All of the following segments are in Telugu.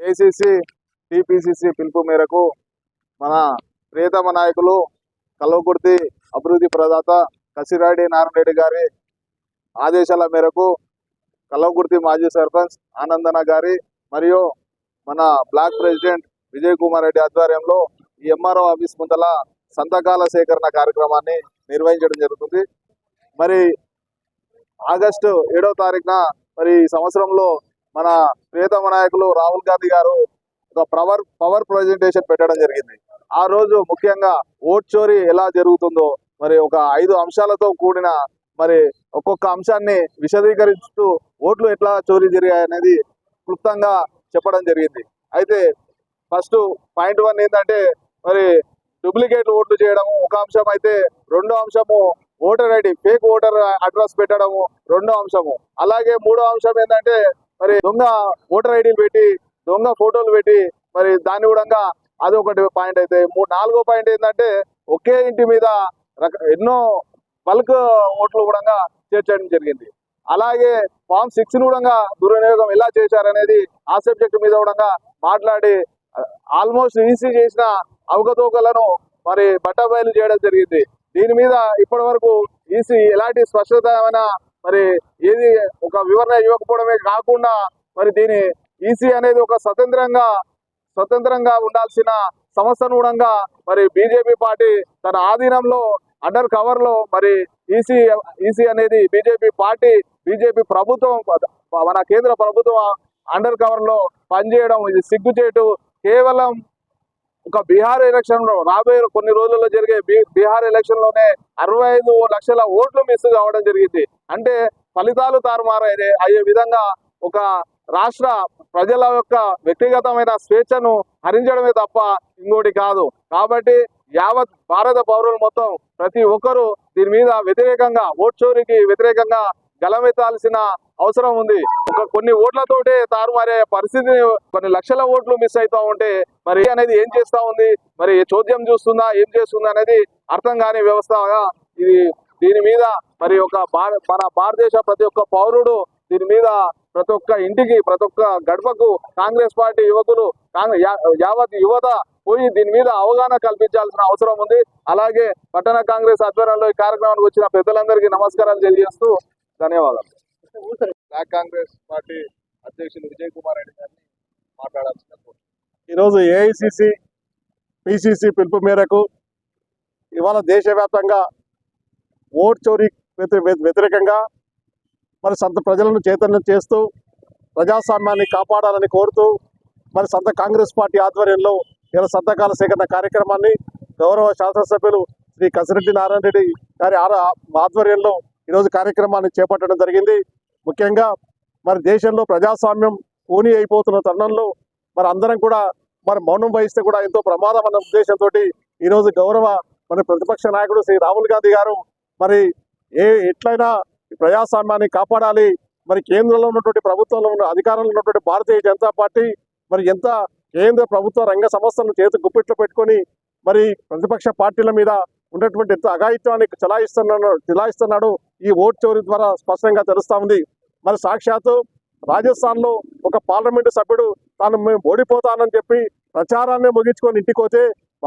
ఏసీసీ టీపీసీసీ పిలుపు మేరకు మన ప్రియతమ నాయకులు కల్వకుర్తి అభివృద్ధి ప్రదాత కసిరాడి నారాయణరెడ్డి గారి ఆదేశాల మేరకు కల్వకుర్తి మాజీ సర్పంచ్ ఆనందన గారి మరియు మన బ్లాక్ ప్రెసిడెంట్ విజయ్ కుమార్ రెడ్డి ఆధ్వర్యంలో ఈ ఎంఆర్ఓ ఆఫీస్ ముందల సంతకాల సేకరణ కార్యక్రమాన్ని నిర్వహించడం జరుగుతుంది. మరి ఆగస్టు ఏడవ తారీఖున మరి ఈ సంవత్సరంలో మన ప్రియతమ నాయకులు రాహుల్ గాంధీ గారు ఒక పవర్ పవర్ ప్రజెంటేషన్ పెట్టడం జరిగింది. ఆ రోజు ముఖ్యంగా ఓట్ చోరీ ఎలా జరుగుతుందో మరి ఒక ఐదు అంశాలతో కూడిన మరి ఒక్కొక్క అంశాన్ని విశదీకరిస్తూ ఓట్లు ఎట్లా చోరీ జరిగాయి అనేది క్లుప్తంగా చెప్పడం జరిగింది. అయితే ఫస్ట్ పాయింట్ వన్ ఏంటంటే మరి డూప్లికేట్ ఓట్లు చేయడము ఒక అంశం అయితే రెండో అంశము voter ID fake voter address పెట్టడము రెండో అంశము. అలాగే మూడో అంశం ఏంటంటే మరి దొంగ ఓటర్ ఐడీలు పెట్టి దొంగ ఫోటోలు పెట్టి మరి దాన్ని కూడా అది ఒకటి పాయింట్ అయితే మూడు నాలుగో పాయింట్ ఏంటంటే ఒకే ఇంటి మీద రక ఎన్నో బల్క్ ఓట్లు కూడా చేర్చడం జరిగింది. అలాగే ఫామ్ సిక్స్ కూడా దుర్వినియోగం ఎలా చేశారనేది ఆ సబ్జెక్ట్ మీద కూడా మాట్లాడి ఆల్మోస్ట్ ఈసీ చేసిన అవకతవకలను మరి బట్టబయలు చేయడం జరిగింది. దీని మీద ఇప్పటి వరకు ఈసీ ఎలాంటి స్పష్టతమైన మరి ఏది ఒక వివరణ ఇవ్వకపోవడమే కాకుండా మరి దీని ఈసీ అనేది ఒక స్వతంత్రంగా స్వతంత్రంగా ఉండాల్సిన సంస్థను మరి బీజేపీ పార్టీ తన ఆధీనంలో అండర్ కవర్లో మరి ఈసీ ఈసీ అనేది బీజేపీ పార్టీ బీజేపీ ప్రభుత్వం మన కేంద్ర ప్రభుత్వం అండర్ కవర్లో పనిచేయడం ఇది సిగ్గుచేటు. కేవలం ఒక బీహార్ ఎలక్షన్లో రాబోయే కొన్ని రోజుల్లో జరిగే బీహార్ ఎలక్షన్లోనే అరవై ఐదు లక్షల ఓట్లు మిస్ కావడం జరిగింది. అంటే ఫలితాలు తారుమారు అయ్యే విధంగా ఒక రాష్ట్ర ప్రజల యొక్క వ్యక్తిగతమైన స్వేచ్ఛను హరించడమే తప్ప ఇంకోటి కాదు. కాబట్టి యావత్ భారత పౌరులు మొత్తం ప్రతి ఒక్కరూ దీని మీద వ్యతిరేకంగా ఓట్ చోరీకి వ్యతిరేకంగా గలమెత్తాల్సిన అవసరం ఉంది. ఒక కొన్ని ఓట్లతోటే తారుమారే పరిస్థితి కొన్ని లక్షల ఓట్లు మిస్ అవుతా ఉంటే మరి అనేది ఏం చేస్తా ఉంది? మరి చోద్యం చూస్తుందా ఏం చేస్తుందా అనేది అర్థం కాని వ్యవస్థగా ఇది దీని మీద మరి ఒక మన భారతదేశ ప్రతి ఒక్క పౌరుడు దీని మీద ప్రతి ఒక్క ఇంటికి ప్రతి ఒక్క గడపకు కాంగ్రెస్ పార్టీ యువకులు కాంగ్రెస్ యావత్ యువత పోయి దీని మీద అవగాహన కల్పించాల్సిన అవసరం ఉంది. అలాగే పట్టణ కాంగ్రెస్ ఆధ్వర్యంలో ఈ కార్యక్రమానికి వచ్చిన పెద్దలందరికీ నమస్కారాలు తెలియజేస్తూ ధన్యవాదాలు. బ్లాక్ కాంగ్రెస్ పార్టీ అధ్యక్షులు విజయ్ కుమార్ రెడ్డి గారిని మాట్లాడాల్సిన ఈరోజు ఏఐసిసి పిసిసి పిలుపు మేరకు ఇవాళ దేశవ్యాప్తంగా ఓట్ చోరీ వ్యతిరేకంగా మరి సంత ప్రజలను చైతన్యం చేస్తూ ప్రజాస్వామ్యాన్ని కాపాడాలని కోరుతూ మరి సంత కాంగ్రెస్ పార్టీ ఆధ్వర్యంలో ఇలా సంతకాల సేకరణ కార్యక్రమాన్ని గౌరవ శాసనసభ్యులు శ్రీ కసిరెడ్డి నారాయణ రెడ్డి గారి ఆర- ఆధ్వర్యంలో ఈరోజు కార్యక్రమాన్ని చేపట్టడం జరిగింది. ముఖ్యంగా మరి దేశంలో ప్రజాస్వామ్యం ఊని అయిపోతున్న తరుణంలో మరి అందరం కూడా మరి మౌనం వహిస్తే కూడా ఎంతో ప్రమాదం అన్న ఉద్దేశంతో ఈరోజు గౌరవ మన ప్రతిపక్ష నాయకుడు శ్రీ రాహుల్ గాంధీ గారు మరి ఏ ఎట్లయినా ఈ ప్రజాస్వామ్యాన్ని కాపాడాలి. మరి కేంద్రంలో ఉన్నటువంటి ప్రభుత్వంలో ఉన్న అధికారంలో ఉన్నటువంటి భారతీయ జనతా పార్టీ మరి ఎంత కేంద్ర ప్రభుత్వ రంగ సంస్థలను చేతి గుప్పిట్లో పెట్టుకొని మరి ప్రతిపక్ష పార్టీల మీద ఉన్నటువంటి ఎంత అఘాయిత్వాన్ని చలాయిస్తున్నాడు చలాయిస్తున్నాడు ఈ ఓట్ చోరీ ద్వారా స్పష్టంగా తెలుస్తా ఉంది. మరి సాక్షాత్తు రాజస్థాన్లో ఒక పార్లమెంటు సభ్యుడు తాను మేము ఓడిపోతానని చెప్పి ప్రచారాన్ని ముగించుకొని ఇంటికి పోతే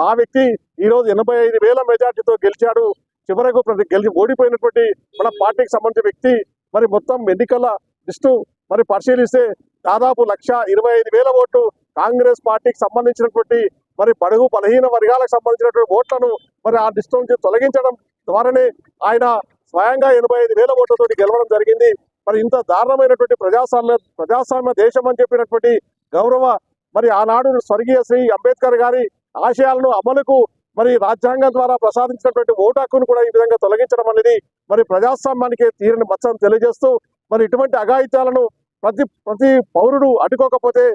ఆ వ్యక్తి ఈరోజు ఎనభై ఐదు వేల మెజార్టీతో గెలిచాడు. చివరకు ప్రతి గెలిచి ఓడిపోయినటువంటి మన పార్టీకి సంబంధించిన వ్యక్తి మరి మొత్తం ఎన్నికల లిస్టు మరి పరిశీలిస్తే దాదాపు లక్ష ఇరవై ఐదు వేల ఓట్లు కాంగ్రెస్ పార్టీకి సంబంధించినటువంటి మరి బడుగు బలహీన వర్గాలకు సంబంధించినటువంటి ఓట్లను మరి ఆ లిస్టు నుంచి తొలగించడం ద్వారానే ఆయన స్వయంగా ఎనభై ఐదు వేల ఓట్లతోటి గెలవడం జరిగింది. మరి ఇంత దారుణమైనటువంటి ప్రజాస్వామ్య ప్రజాస్వామ్య దేశం అని చెప్పినటువంటి గౌరవ మరి ఆనాడు స్వర్గీయ శ్రీ అంబేద్కర్ గారి ఆశయాలను అమలుకు మరి రాజ్యాంగం ద్వారా ప్రసాదించినటువంటి ఓటు హక్కును కూడా ఈ విధంగా తొలగించడం అనేది మరి ప్రజాస్వామ్యానికి తీరని మచ్చని తెలియజేస్తూ మరి ఇటువంటి అఘాయిత్యాలను ప్రతి ప్రతి పౌరుడు అడ్డుకోకపోతే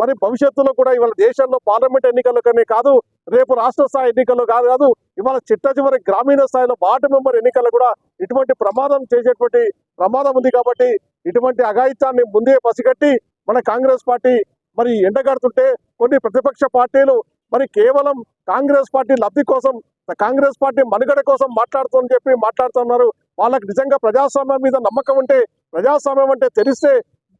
మరి భవిష్యత్తులో కూడా ఇవాళ దేశంలో పార్లమెంట్ ఎన్నికలకనే కాదు రేపు రాష్ట్ర స్థాయి ఎన్నికల్లో కాదు కాదు ఇవాళ చిట్ట చివరి గ్రామీణ స్థాయిలో వార్డు మెంబర్ ఎన్నికల్లో కూడా ఇటువంటి ప్రమాదం చేసేటువంటి ప్రమాదం ఉంది కాబట్టి ఇటువంటి అఘాయిత్యాన్ని ముందే పసిగట్టి మన కాంగ్రెస్ పార్టీ మరి ఎండగడుతుంటే కొన్ని ప్రతిపక్ష పార్టీలు మరి కేవలం కాంగ్రెస్ పార్టీ లబ్ధి కోసం కాంగ్రెస్ పార్టీ మనుగడ కోసం మాట్లాడుతుందని చెప్పి మాట్లాడుతున్నారు. వాళ్ళకి నిజంగా ప్రజాస్వామ్యం మీద నమ్మకం ఉంటే ప్రజాస్వామ్యం అంటే తెలిస్తే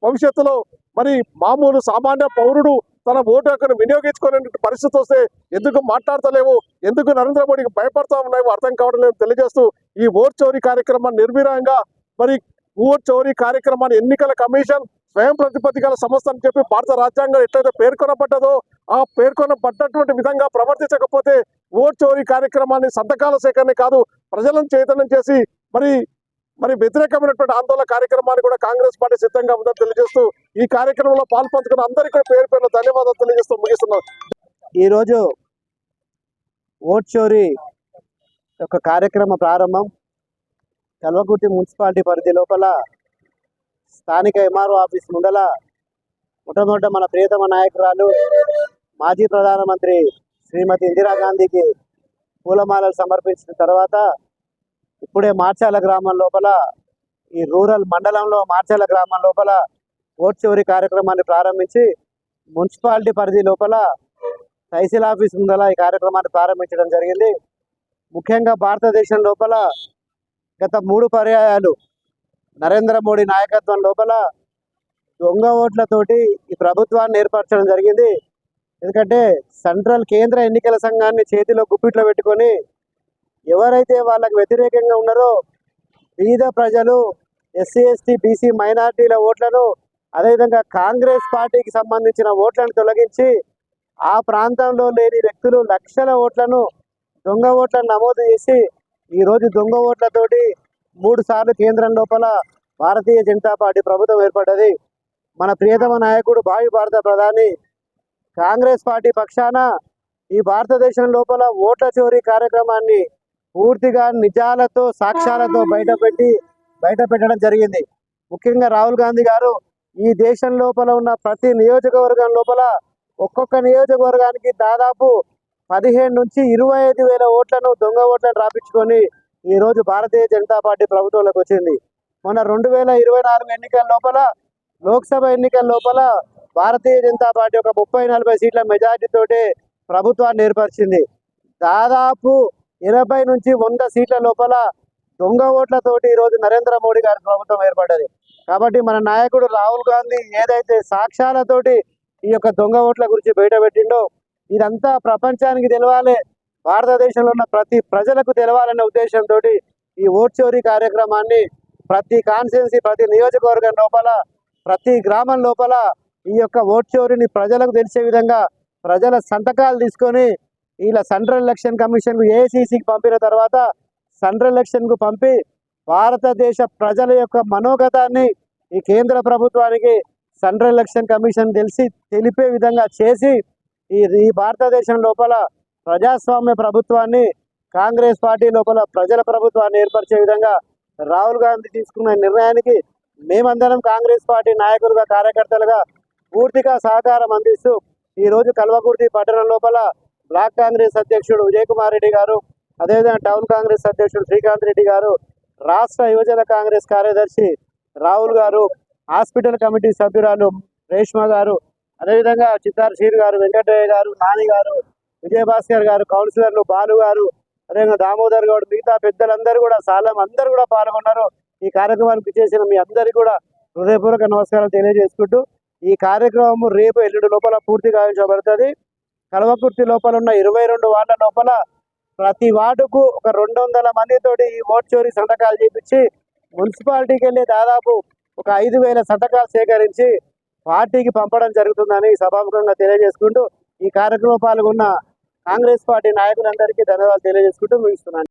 భవిష్యత్తులో మరి మామూలు సామాన్య పౌరుడు తన ఓటు హక్కును వినియోగించుకునే పరిస్థితి వస్తే ఎందుకు మాట్లాడతలేవు? ఎందుకు నరేంద్ర మోడీకి భయపడతా ఉన్నాయో అర్థం కావడం లేదు తెలియజేస్తూ ఈ ఓట్ చోరీ కార్యక్రమాన్ని నిర్వీరంగా మరి ఓట్ చోరీ కార్యక్రమాన్ని ఎన్నికల కమిషన్ స్వయం ప్రతిపత్తి గల సంస్థ అని చెప్పి భారత రాజ్యాంగం ఎట్లయితే పేర్కొనబడ్డదో ఆ పేర్కొన్న పడ్డటువంటి విధంగా ప్రవర్తించకపోతే ఓట్ చోరీ కార్యక్రమాన్ని సంతకాల సేకరణ కాదు ప్రజలను చైతన్యం చేసి మరి మరి వ్యతిరేకమైనటువంటి ఆందోళన కార్యక్రమాన్ని కూడా కాంగ్రెస్ పార్టీ సిద్ధంగా ఉందని తెలియజేస్తూ ఈ కార్యక్రమంలో పాల్పంచుకున్న అందరికీ కూడా పేరు పేరున ధన్యవాదాలు తెలియజేస్తూ ముగిస్తున్నాం. ఈరోజు ఓట్ చోరీ యొక్క కార్యక్రమ ప్రారంభం కల్వకుర్తి మున్సిపాలిటీ పరిధి లోపల స్థానిక ఎంఆర్ఓ ఆఫీస్ ముందల మొట్టమొదట మన ప్రియతమ నాయకురాలు మాజీ ప్రధానమంత్రి శ్రీమతి ఇందిరాగాంధీకి పూలమాలలు సమర్పించిన తర్వాత ఇప్పుడే మార్చాల గ్రామం లోపల ఈ రూరల్ మండలంలో మార్చాల గ్రామం లోపల ఓట్ చివరి కార్యక్రమాన్ని ప్రారంభించి మున్సిపాలిటీ పరిధి లోపల తహసీల్ ఆఫీస్ ముందల ఈ కార్యక్రమాన్ని ప్రారంభించడం జరిగింది. ముఖ్యంగా భారతదేశం లోపల గత మూడు పర్యాయాలు నరేంద్ర మోడీ నాయకత్వం లోపల దొంగ ఓట్లతోటి ఈ ప్రభుత్వాన్ని ఏర్పరచడం జరిగింది. ఎందుకంటే సెంట్రల్ కేంద్ర ఎన్నికల సంఘాన్ని చేతిలో గుప్పిట్లో పెట్టుకొని ఎవరైతే వాళ్ళకు వ్యతిరేకంగా ఉన్నారో వివిధ ప్రజలు ఎస్సీ ఎస్టీ బీసీ మైనార్టీల ఓట్లను అదేవిధంగా కాంగ్రెస్ పార్టీకి సంబంధించిన ఓట్లను తొలగించి ఆ ప్రాంతంలో లేని వ్యక్తులు లక్షల ఓట్లను దొంగ ఓట్లను నమోదు చేసి ఈరోజు దొంగ ఓట్లతోటి మూడు సార్లు కేంద్రం లోపల భారతీయ జనతా పార్టీ ప్రభుత్వం ఏర్పడ్డది. మన ప్రియతమ నాయకుడు భావి భారత ప్రధాని కాంగ్రెస్ పార్టీ పక్షాన ఈ భారతదేశం లోపల ఓట్ల చోరీ కార్యక్రమాన్ని పూర్తిగా నిజాలతో సాక్ష్యాలతో బయటపెట్టి బయట పెట్టడం జరిగింది. ముఖ్యంగా రాహుల్ గాంధీ గారు ఈ దేశం లోపల ఉన్న ప్రతి నియోజకవర్గం లోపల ఒక్కొక్క నియోజకవర్గానికి దాదాపు పదిహేను నుంచి ఇరవై ఐదు వేల ఓట్లను దొంగ ఓట్లను రాపించుకొని ఈరోజు భారతీయ జనతా పార్టీ ప్రభుత్వంలోకి వచ్చింది. మొన్న రెండు వేల ఇరవై నాలుగు ఎన్నికల లోపల లోక్సభ ఎన్నికల లోపల భారతీయ జనతా పార్టీ ఒక ముప్పై నలభై సీట్ల మెజార్టీతోటి ప్రభుత్వాన్ని ఏర్పరిచింది. దాదాపు ఇరవై నుంచి వంద సీట్ల లోపల దొంగ ఓట్లతోటి ఈరోజు నరేంద్ర మోడీ గారి ప్రభుత్వం ఏర్పడ్డది. కాబట్టి మన నాయకుడు రాహుల్ గాంధీ ఏదైతే సాక్ష్యాలతోటి ఈ యొక్క దొంగ ఓట్ల గురించి బయటపెట్టిండో ఇదంతా ప్రపంచానికి తెలవాలి భారతదేశంలో ఉన్న ప్రతి ప్రజలకు తెలవాలనే ఉద్దేశంతో ఈ ఓట్ చోరీ కార్యక్రమాన్ని ప్రతి కాన్స్టిట్యున్సీ ప్రతి నియోజకవర్గం లోపల ప్రతి గ్రామం లోపల ఈ యొక్క ఓట్ చోరీని ప్రజలకు తెలిసే విధంగా ప్రజల సంతకాలు తీసుకొని ఇలా సెంట్రల్ ఎలక్షన్ కమిషన్కు ఏసీసీకి పంపిన తర్వాత సెంట్రల్ ఎలక్షన్కు పంపి భారతదేశ ప్రజల యొక్క మనోగతాన్ని ఈ కేంద్ర ప్రభుత్వానికి సెంట్రల్ ఎలక్షన్ కమిషన్ తెలిసి తెలిపే విధంగా చేసి ఈ ఈ భారతదేశం లోపల ప్రజాస్వామ్య ప్రభుత్వాన్ని కాంగ్రెస్ పార్టీ లోపల ప్రజల ప్రభుత్వాన్ని ఏర్పరిచే విధంగా రాహుల్ గాంధీ తీసుకున్న నిర్ణయానికి మేమందరం కాంగ్రెస్ పార్టీ నాయకులుగా కార్యకర్తలుగా పూర్తిగా సహకారం అందిస్తూ ఈరోజు కల్వకుర్తి పట్టణం లోపల బ్లాక్ కాంగ్రెస్ అధ్యక్షుడు విజయ్ కుమార్ రెడ్డి గారు అదేవిధంగా టౌన్ కాంగ్రెస్ అధ్యక్షుడు శ్రీకాంత్ రెడ్డి గారు రాష్ట్ర యువజన కాంగ్రెస్ కార్యదర్శి రాహుల్ గారు హాస్పిటల్ కమిటీ సభ్యురాలు రేష్మ గారు అదేవిధంగా చిత్తార్ షీర్ గారు వెంకటయ్య గారు నాని గారు విజయభాస్కర్ గారు కౌన్సిలర్లు బాలు గారు అదేవిధంగా దామోదర్ గౌడ్ మిగతా పెద్దలందరూ కూడా సాలం అందరూ కూడా పాల్గొన్నారు. ఈ కార్యక్రమానికి చేసిన మీ అందరికీ కూడా హృదయపూర్వక నమస్కారాలు తెలియజేసుకుంటూ ఈ కార్యక్రమం రేపు ఎల్లుండి లోపల పూర్తిగా కావించబడుతుంది. కల్వకుర్తి లోపల ఉన్న ఇరవై రెండు వార్డుల లోపల ప్రతి వార్డుకు ఒక రెండు వందల మందితోటి ఈ ఓట్ చోరీ సంతకాలు చేపించి మున్సిపాలిటీకి వెళ్ళి దాదాపు ఒక ఐదు వేల సంతకాలు సేకరించి పార్టీకి పంపడం జరుగుతుందని సభాముఖంగా తెలియజేసుకుంటూ ఈ కార్యక్రమం పాల్గొన్న కాంగ్రెస్ పార్టీ నాయకులందరికీ ధన్యవాదాలు తెలియజేసుకుంటూ ముగిస్తున్నాను.